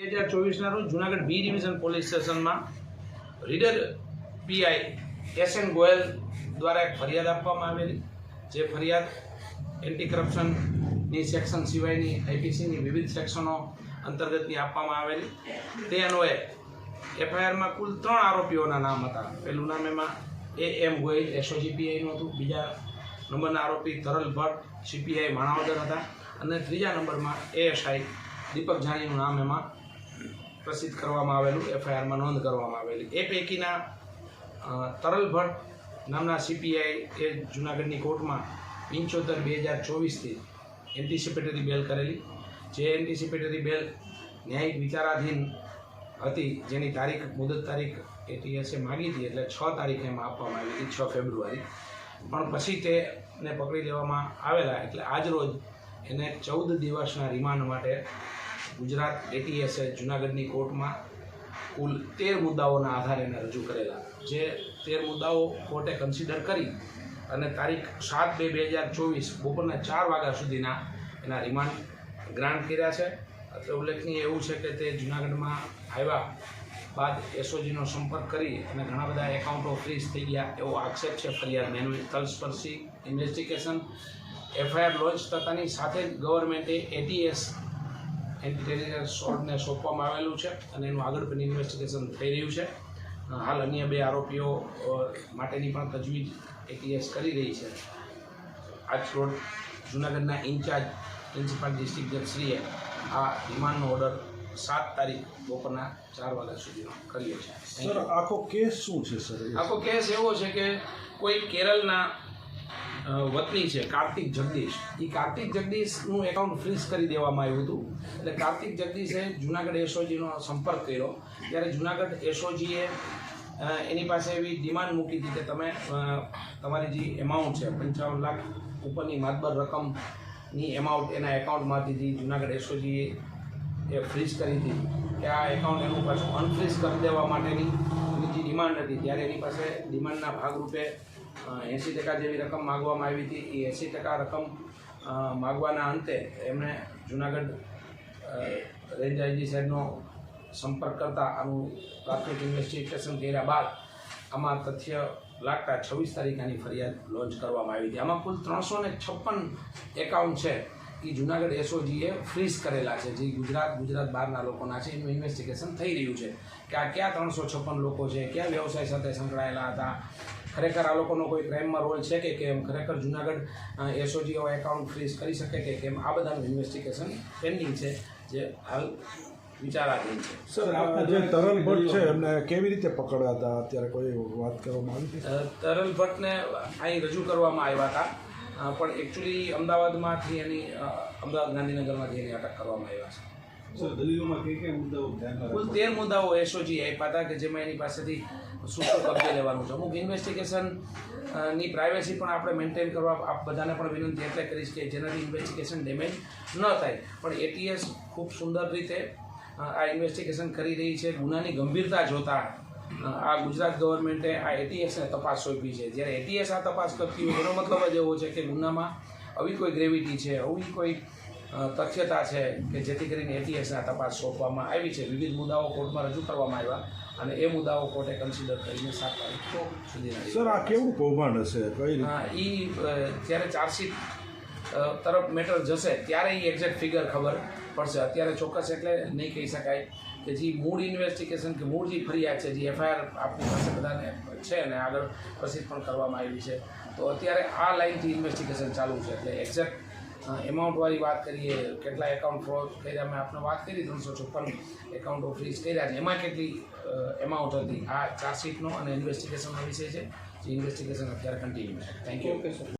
બે હજાર ચોવીસના રોજ જુનાગઢ બી ડિવિઝન પોલીસ સ્ટેશનમાં reader PI S N Goyal દ્વારા એક ફરિયાદ આપવામાં આવેલી. જે ફરિયાદ એન્ટી કરપ્શનની સેક્શન સિવાયની આઈપીસીની વિવિધ સેક્શનો અંતર્ગતની આપવામાં આવેલી. તે અન્વયે એફઆઈઆરમાં કુલ ત્રણ આરોપીઓના નામ હતા. પહેલું નામ એમાં એ એમ ગોયલ, એસઓજી પીઆઈનું હતું. બીજા નંબરના આરોપી તરલ ભટ્ટ, સીપીઆઈ માણાવદર હતા. અને ત્રીજા નંબરમાં એએસઆઈ દીપક જાનીનું નામ એમાં પ્રસિદ્ધ કરવામાં આવેલું, એફઆઈઆરમાં નોંધ કરવામાં આવેલી. એ પૈકીના તરલ ભટ્ટ નામના સીપીઆઈ એ જુનાગઢની કોર્ટમાં પંચોતેર બે હજાર ચોવીસથી એન્ટિસિપેટરી બેલ કરેલી. જે એન્ટિસિપેટરી બેલ ન્યાયિક વિચારાધીન હતી, જેની તારીખ, મુદત તારીખ એટીએસે માગી હતી, એટલે છ તારીખ એમાં આપવામાં આવી હતી, છ ફેબ્રુઆરી. પણ પછી તેને પકડી લેવામાં આવેલા, એટલે આજ રોજ એને ચૌદ દિવસના રિમાન્ડ માટે ગુજરાત એટીએસે જુનાગઢની કોર્ટમાં કુલ તેર મુદ્દાઓના આધારે એને રજૂ કરેલા. જે તેર મુદ્દાઓ કોર્ટે કન્સિડર કરી અને તારીખ સાત બે બે હજાર ચોવીસ બપોરના ચાર વાગ્યા સુધીના એના રિમાન્ડ ગ્રાન્ટ કર્યા છે. અત્રે ઉલ્લેખનીય એવું છે કે તે જુનાગઢમાં આવ્યા બાદ એસઓજીનો સંપર્ક કરી અને ઘણા બધા એકાઉન્ટો ફ્રીઝ થઈ ગયા એવો આક્ષેપ છે ફરિયાદ મેનુ તલસ્પર્શી ઇન્વેસ્ટિગેશન એફઆઈઆર લોન્ચ થતાની સાથે જ ગવર્મેન્ટે એટીએસ એન્ટી ટેરરિસ્ટને સોંપવામાં આવેલું છે અને એનું આગળ પણ ઇન્વેસ્ટિગેશન થઈ રહ્યું છે. હાલ અન્ય બે આરોપીઓ માટેની પણ તજવીજ એટીએસ કરી રહી છે. આજ રોડ જુનાગઢના ઇન્ચાર્જ પ્રિન્સિપાલ ડિસ્ટ્રિક્ટ જજશ્રીએ આ રિમાન્ડનો ઓર્ડર સાત તારીખ બપોરના ચાર વાગ્યા સુધીનો કર્યો છે. સર આખો કેસ શું છે સર આખો કેસ એવો છે કે કોઈ કેરળના વતની છે, કાર્તિક જગદીશ. એ કાર્તિક જગદીશનું એકાઉન્ટ ફ્રીઝ કરી દેવામાં આવ્યું હતું. એટલે કાર્તિક જગદીશે જુનાગઢ એસઓજીનો સંપર્ક કર્યો. ત્યારે જુનાગઢ એસઓજીએ એની પાસે એવી ડિમાન્ડ મૂકી હતી કે તમે તમારી જે એમાઉન્ટ છે, પંચાવન લાખ ઉપરની માતબર રકમની એમાઉન્ટ એના એકાઉન્ટમાંથી જે જુનાગઢ એસઓજીએ એ ફ્રીઝ કરી હતી. કે આ એકાઉન્ટ એનું પાછું અનફ્રીઝ કરી દેવા માટેની જે ડિમાન્ડ હતી, ત્યારે એની પાસે ડિમાન્ડના ભાગરૂપે એંસી ટકા જેવી રકમ માગવામાં આવી હતી. એ એંસી ટકા રકમ માગવાના અંતે એમણે જુનાગઢ રેન્જ આઈજી સાહેબનો સંપર્ક કરતા આનું પ્રાથમિક ઇન્વેસ્ટિગેશન કર્યા બાદ આમાં તથ્ય લાગતા છવ્વીસ તારીખની ફરિયાદ લોન્ચ કરવામાં આવી હતી. આમાં કુલ ત્રણસો ને છપ્પન એકાઉન્ટ છે. એ જુનાગઢ એસઓજીએ ફ્રીઝ કરેલા છે. જે ગુજરાત ગુજરાત બહારના લોકોના છે. એનું ઇન્વેસ્ટિગેશન થઈ રહ્યું છે. કે આ કયા ત્રણસો છપ્પન લોકો છે, ક્યાં વ્યવસાય સાથે સંકળાયેલા હતા ખરેખર આ લોકોનો કોઈ ક્રાઇમમાં રોલ છે કે કેમ? ખરેખર જુનાગઢ એસઓજીઓ એકાઉન્ટ ફ્રીઝ કરી શકે કે કેમ? આ બધાનું ઇન્વેસ્ટિગેશન પેન્ડિંગ છે જે હાલ વિચારાધીન છે. સર આ જે તરલ ભટ્ટ છે એમને કેવી રીતે પકડ્યા હતા? અત્યારે કોઈ વાત કરવામાં આવી તરલ ભટ્ટને અહીં રજૂ કરવામાં આવ્યા હતા પણ એકચ્યુઅલી અમદાવાદમાંથી એની અમદાવાદ ગાંધીનગરમાંથી એની અટક કરવામાં આવ્યા છે. કુલ તેર મુદ્દાઓ એસઓજી આપ્યા હતા કે જેમાં એની પાસેથી સૂત્રો કબજે લેવાનું છે. અમુક ઇન્વેસ્ટિગેશનની પ્રાઇવેસી પણ આપણે મેન્ટેન કરવા આપ બધાને પણ વિનંતી એટલે કરીશ કે જેનાથી ઇન્વેસ્ટિગેશન ડેમેજ ન થાય. પણ એટીએસ ખૂબ સુંદર રીતે આ ઇન્વેસ્ટિગેશન કરી રહી છે. ગુનાની ગંભીરતા જોતા આ ગુજરાત ગવર્મેન્ટે આ એટીએસને તપાસ સોંપી છે. જ્યારે એટીએસ આ તપાસ કરતી હોય, એનો મતલબ જ એવો છે કે ગુનામાં આવી કોઈ ગ્રેવિટી છે, આવી કોઈ તથ્યતા છે કે જેથી કરીને એટીએસના તપાસ સોંપવામાં આવી છે. વિવિધ મુદ્દાઓ કોર્ટમાં રજૂ કરવામાં આવ્યા અને એ મુદ્દાઓ કોર્ટે કન્સિડર કરીને સાત તારીખ સુધીના સર આ કેવું કૌભાંડ હશે? કઈ હા એ જ્યારે ચાર્જશીટ તરફ મેટર જશે ત્યારે એ એક્ઝેક્ટ ફિગર ખબર પડશે. અત્યારે ચોક્કસ એટલે નહીં કહી શકાય કે જે મૂળ ઇન્વેસ્ટિગેશન કે મૂળ જે ફરિયાદ છે જે એફઆઈઆર આપણી પાસે બધાને છે અને આગળ પ્રસિદ્ધ પણ કરવામાં આવી છે. તો અત્યારે આ લાઇનથી ઇન્વેસ્ટિગેશન ચાલુ છે. એટલે એક્ઝેક્ટ એમાઉન્ટવાળી વાત કરીએ, કેટલા એકાઉન્ટ ફ્રોડ કર્યા, મેં આપણે વાત કરી ત્રણસો છપ્પન એકાઉન્ટો ફ્રીઝ કર્યા છે. એમાં કેટલી એમાઉન્ટ હતી? આ ચાર્જશીટનો અને ઇન્વેસ્ટિગેશનનો વિષય છે. જે ઇન્વેસ્ટિગેશન અત્યારે કન્ટિન્યુ છે. Thank you